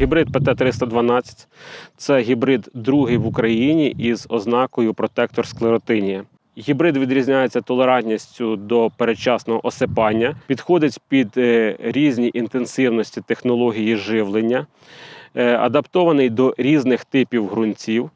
Гібрид ПТ-312 це гібрид другий в Україні із ознакою протектор склеротинія. Гібрид відрізняється толерантністю до передчасного осипання, підходить під е, різні інтенсивності технології живлення, е, адаптований до різних типів ґрунтів,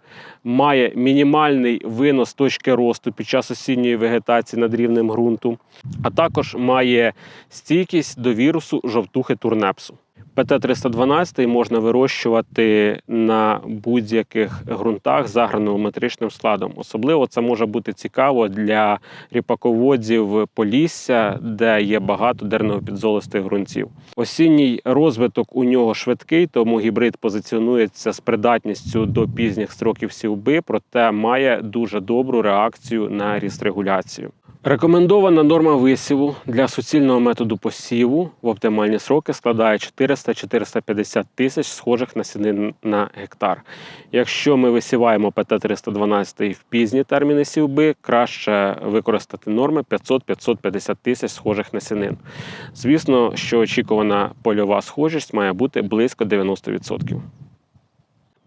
має мінімальний винос точки росту під час осінньої вегетації над рівнем ґрунту, а також має стійкість до вірусу жовтухи турнепсу. ПТ-312 можна вирощувати на будь-яких ґрунтах з агронометричним складом. Особливо це може бути цікаво для ріпаководів Полісся, де є багато дерновопідзолистих ґрунтів. Осінній розвиток у нього швидкий, тому гібрид позиціонується з придатністю до пізніх строків сівби, проте має дуже добру реакцію на ріст-регуляцію. Рекомендована норма висіву для суцільного методу посіву в оптимальні сроки складає 400-450 тисяч схожих насінин на гектар. Якщо ми висіваємо ПТ-312 в пізні терміни сівби, краще використати норми 500-550 тисяч схожих насінин. Звісно, що очікувана польова схожість має бути близько 90%.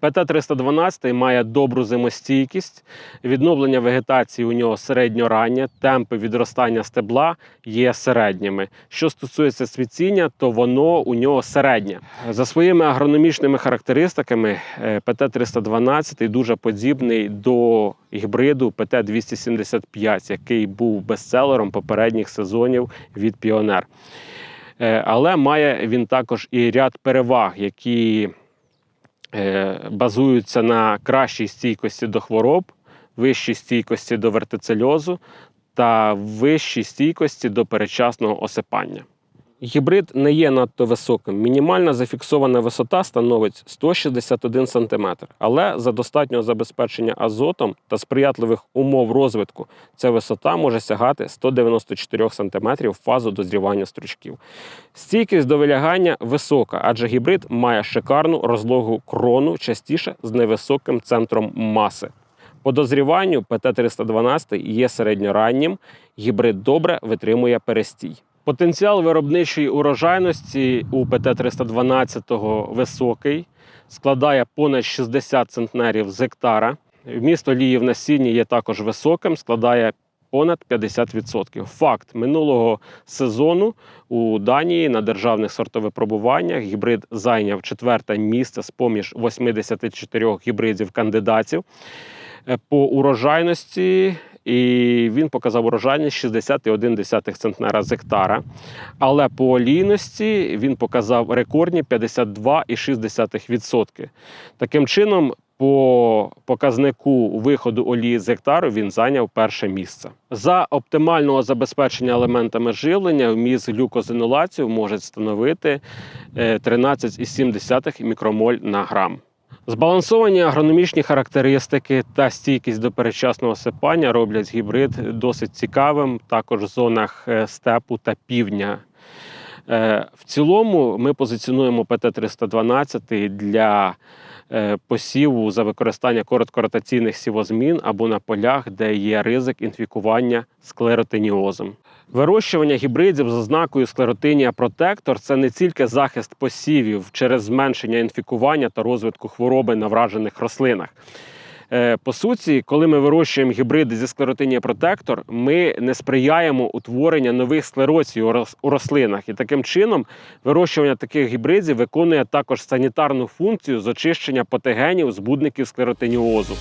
ПТ-312 має добру зимостійкість, відновлення вегетації у нього середньораннє, темпи відростання стебла є середніми. Що стосується цвітіння, то воно у нього середнє. За своїми агрономічними характеристиками, е, ПТ-312 дуже подібний до гібриду ПТ-275, який був бестселером попередніх сезонів від Піонер. Е, Але має він також і ряд переваг, які базуються на кращій стійкості до хвороб, вищій стійкості до вертицельозу та вищій стійкості до передчасного осипання. Гібрид не є надто високим. Мінімальна зафіксована висота становить 161 см, але за достатнього забезпечення азотом та сприятливих умов розвитку ця висота може сягати 194 см в фазу дозрівання стручків. Стійкість до вилягання висока, адже гібрид має шикарну розлогу крону, частіше з невисоким центром маси. По дозріванню ПТ-312 є середньораннім, гібрид добре витримує перестій. Потенціал виробничої урожайності у ПТ-312 високий, складає понад 60 центнерів з гектара. Вміст олії в насінні є також високим, складає понад 50%. Факт минулого сезону у Данії на державних сортовипробуваннях гібрид зайняв четверте місце з поміж 84 гібридів кандидатів. Е, По урожайності і він показав урожайність 60,1 центнера з гектара. Але по олійності він показав рекордні 52,6%. Таким чином, по показнику виходу олії з гектару він зайняв перше місце. За оптимального забезпечення елементами живлення вміст глюкозинулацію може становити е, 13,7 мікромоль на грам. Збалансовані агрономічні характеристики та стійкість до передчасного осипання роблять гібрид досить цікавим також в зонах е, степу та півдня. Е, В цілому ми позиціонуємо ПТ-312 для е, посіву за використання короткоротаційних сівозмін або на полях, де є ризик інфікування склеротиніозом. Вирощування гібридів з ознакою склеротинія протектор це не тільки захист посівів через зменшення інфікування та розвитку хвороби на вражених рослинах. Е, По суті, коли ми вирощуємо гібриди зі склеротинія протектор, ми не сприяємо утворенню нових склерозів у у рослинах. І таким чином вирощування таких гібридів виконує також санітарну функцію з очищення патогенів збудників склеротиніозу.